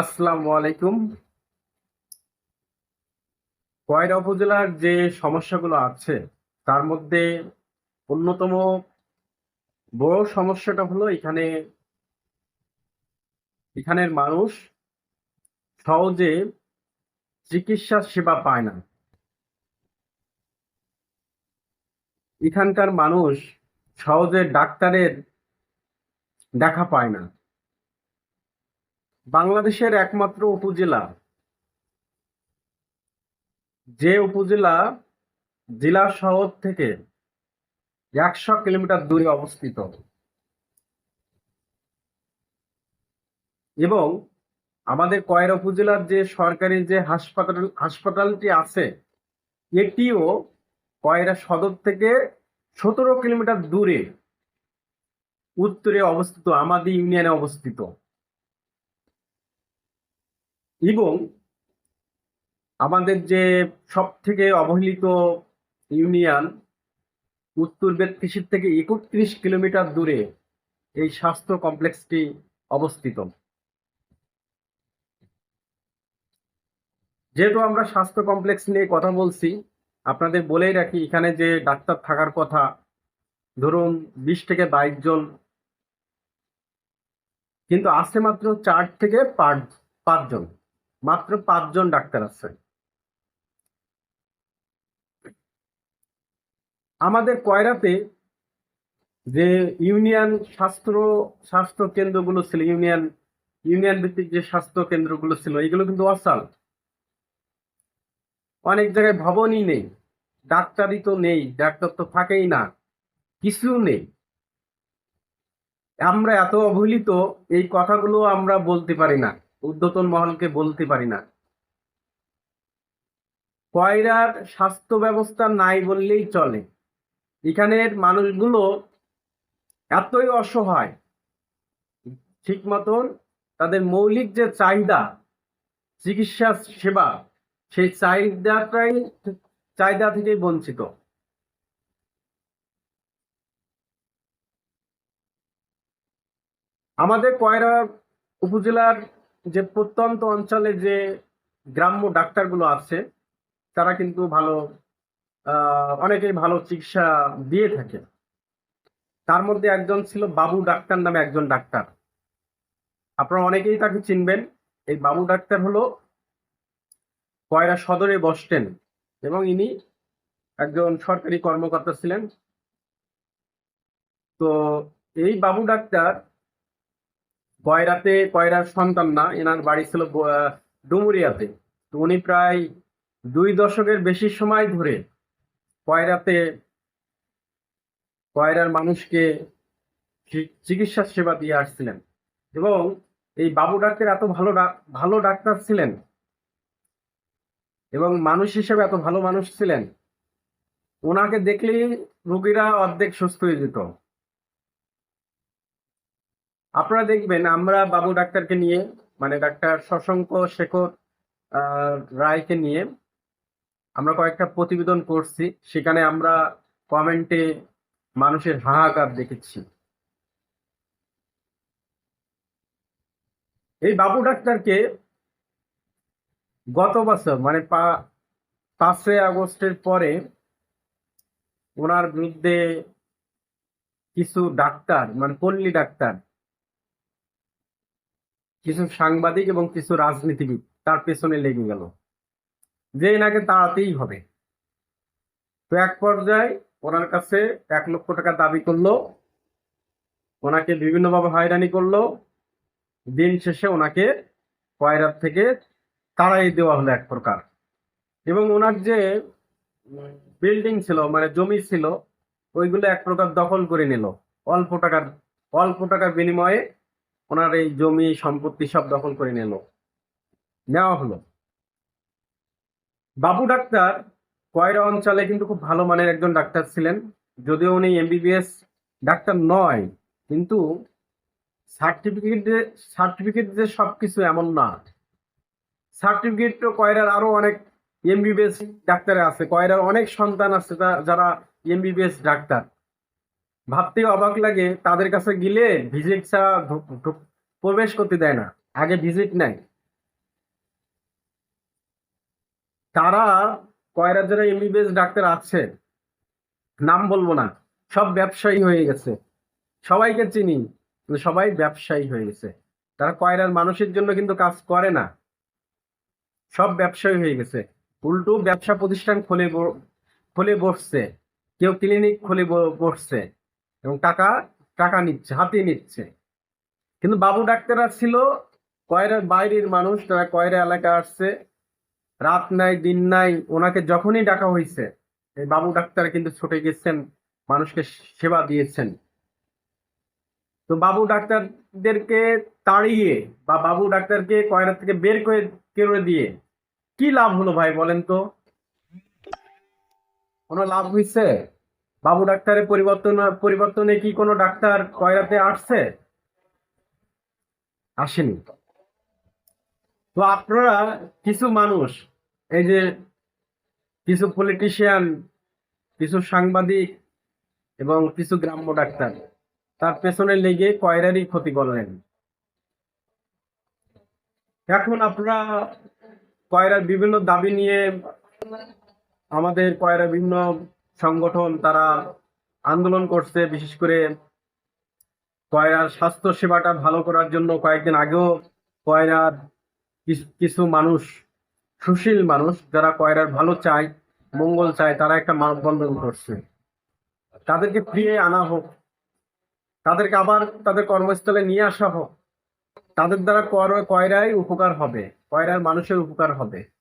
আসসালামু আলাইকুম। কয়রা উপজেলার যে সমস্যাগুলো আছে, তার মধ্যে অন্যতম বড় সমস্যাটা হলো এখানে, এখানের মানুষ সহজে চিকিৎসা সেবা পায় না। এখানকার মানুষ সহজে ডাক্তারের দেখা পায় না। বাংলাদেশের একমাত্র উপজেলা। যে উপজেলা জেলা শহর থেকে একশো কিলোমিটার দূরে অবস্থিত। এবং আমাদের কয়রা উপজেলার যে সরকারি যে হাসপাতাল, হাসপাতালটি আছে, এটিও কয়রা সদর থেকে সতেরো কিলোমিটার দূরে উত্তরে অবস্থিত, আমাদের ইউনিয়নে অবস্থিত। এবং আমাদের যে সব থেকে অবহেলিত ইউনিয়ন, উত্তর বেতকৃষির থেকে একত্রিশ কিলোমিটার দূরে এই স্বাস্থ্য কমপ্লেক্সটি অবস্থিত। যেহেতু আমরা স্বাস্থ্য কমপ্লেক্স নিয়ে কথা বলছি, আপনাদের বলেই রাখি, এখানে যে ডাক্তার থাকার কথা, ধরুন বিশ থেকে বাইশ জন, কিন্তু আছে মাত্র চার থেকে পাঁচ, পাঁচজন। মাত্র পাঁচজন ডাক্তার আছে। আমাদের কয়রাতে যে ইউনিয়ন স্বাস্থ্য স্বাস্থ্য কেন্দ্রগুলো ছিল, ইউনিয়ন ইউনিয়ন ভিত্তিক যে স্বাস্থ্য কেন্দ্রগুলো ছিল, এগুলো কিন্তু অসাল অনেক জায়গায় ভবনই নেই, ডাক্তারই তো নেই, ডাক্তার তো থাকেই না, কিছু নেই। আমরা এত অবহেলিত, এই কথাগুলো আমরা বলতে পারি না। ঊর্ধ্বতন মহলকে বলতে পারি না। কয়রার স্বাস্থ্য ব্যবস্থা নাই বললেই চলে। এখানের মানুষগুলো এতই অসহায়, ঠিক মতন তাদের মৌলিক যে চাহিদা, চিকিৎসা সেবা, সেই চাহিদাটাই চাহিদা থেকেই বঞ্চিত। আমাদের কয়রা উপজেলার যে প্রত্যন্ত অঞ্চলে যে গ্রাম্য ডাক্তারগুলো আছে, তারা কিন্তু ভালো অনেকেই ভালো চিকিৎসা দিয়ে থাকে। তার মধ্যে একজন ছিল বাবু ডাক্তার নামে একজন ডাক্তার। আপনারা অনেকেই তাকে চিনবেন। এই বাবু ডাক্তার হলো কয়রা সদরে বসতেন এবং ইনি একজন সরকারি কর্মকর্তা ছিলেন। তো এই বাবু ডাক্তার কয়রাতে কয়রার সন্তান না, এনার বাড়ি ছিল ডুমুরিয়াতে। তো উনি প্রায় দুই দশকের বেশি সময় ধরে কয়রাতে কয়রার মানুষকে চিকিৎসা সেবা দিয়ে আসছিলেন। এবং এই বাবু ডাক্তার এত ভালো ভালো ডাক্তার ছিলেন এবং মানুষ হিসেবে এত ভালো মানুষ ছিলেন, ওনাকে দেখলেই রোগীরা অর্ধেক সুস্থ হয়ে যেত। আপনারা দেখবেন, আমরা বাবু ডাক্তারকে নিয়ে মানে ডাক্তার শশাঙ্ক শেখর রায়কে নিয়ে আমরা কয়েকটা প্রতিবেদন করছি। সেখানে আমরা কমেন্টে মানুষের হাহাকার দেখেছি। এই বাবু ডাক্তারকে গত বছর মানে পাঁচই আগস্টের পরে ওনার বিরুদ্ধে কিছু ডাক্তার মানে পল্লী ডাক্তার কিছু সাংবাদিক এবং কিছু রাজনীতিবিদ তার পেছনে লেগে গেল। যে এনাকে তাড়াতেই হবে। তো এক পর্যায়ে ওনার কাছে এক লক্ষ টাকা দাবি করল। ওনাকে বিভিন্নভাবে হয়রানি করল। দিন শেষে ওনাকে কয়রার থেকে তাড়াই দেওয়া হলো এক প্রকার। এবং ওনার যে বিল্ডিং ছিল মানে জমি ছিল, ওইগুলো এক প্রকার দখল করে নিল। অল্প টাকার অল্প টাকার বিনিময়ে ওনার এই জমি সম্পত্তি সব দখল করে নিল। নেওয়া হলো। বাবু ডাক্তার কয়রা অঞ্চলে কিন্তু খুব ভালো মানের একজন ডাক্তার ছিলেন, যদিও উনি এমবিবিএস ডাক্তার নয়, কিন্তু সার্টিফিকেট সার্টিফিকেট যে সবকিছু এমন না। সার্টিফিকেট তো কয়রার আরও অনেক এমবিবিএস ডাক্তার আছে, কয়রার অনেক সন্তান আছে যারা এমবিবিএস ডাক্তার। ভাবতে অবাক লাগে, তাদের কাছে গেলে ভিজিট ছাড়া প্রবেশ করতে দেয় না। আগে ভিজিট নেয়। তারা কয়রা যারা এমবিবিএস ডাক্তার আছে? নাম বলব না। সব ব্যবসায়ী হয়ে গেছে। সবাইকে চিনি সবাই ব্যবসায়ী হয়ে গেছে। তারা কয়রার মানুষের জন্য কিন্তু কাজ করে না। সব ব্যবসায়ী হয়ে গেছে। উল্টো ব্যবসা প্রতিষ্ঠান খুলে খুলে বসছে। কেউ ক্লিনিক খুলে বসছে। এবং টাকা টাকা নিচ্ছে হাতে নিচ্ছে। কিন্তু বাবু ডাক্তাররা ছিল, কয়রার বাইরের মানুষ, তারা কয়রা এলাকা আসছে, রাত নাই, দিন নাই, ওনাকে যখনই ডাকা হয়েছে এই বাবু ডাক্তার কিন্তু ছুটে গেছেন, মানুষকে সেবা দিয়েছেন। তো বাবু ডাক্তারদেরকে তাড়িয়ে বা বাবু ডাক্তারকে কয়রা থেকে বের করে, কেড়ে দিয়ে, কি লাভ হলো ভাই বলেন তো? কোনো লাভ হয়েছে বাবু ডাক্তারের পরিবর্তন, পরিবর্তনে কি কোনো ডাক্তার কয়রাতে আসছে? আসেনি। তো আপনারা কিছু মানুষ, এই যে কিছু পলিটিশিয়ান কিছু সাংবাদিক এবং কিছু গ্রাম্য ডাক্তার, তার পেছনে লেগে কয়রারই ক্ষতি করলেন? এখন আপনারা কয়রার বিভিন্ন দাবি নিয়ে আমাদের কয়রা বিভিন্ন সংগঠন তারা আন্দোলন করছে, বিশেষ করে কয়রার স্বাস্থ্য সেবাটা ভালো করার জন্য কয়েকদিন আগেও কয়রার কিছু- মানুষ, সুশীল মানুষ, যারা কয়রার ভালো চায় মঙ্গল চায় তারা একটা মানববন্ধন করছে। তাদেরকে ফিরিয়ে আনা হোক, তাদেরকে আবার তাদের কর্মস্থলে নিয়ে আসা হোক, তাদের দ্বারা কয়রায় উপকার হবে, কয়রার মানুষের উপকার হবে।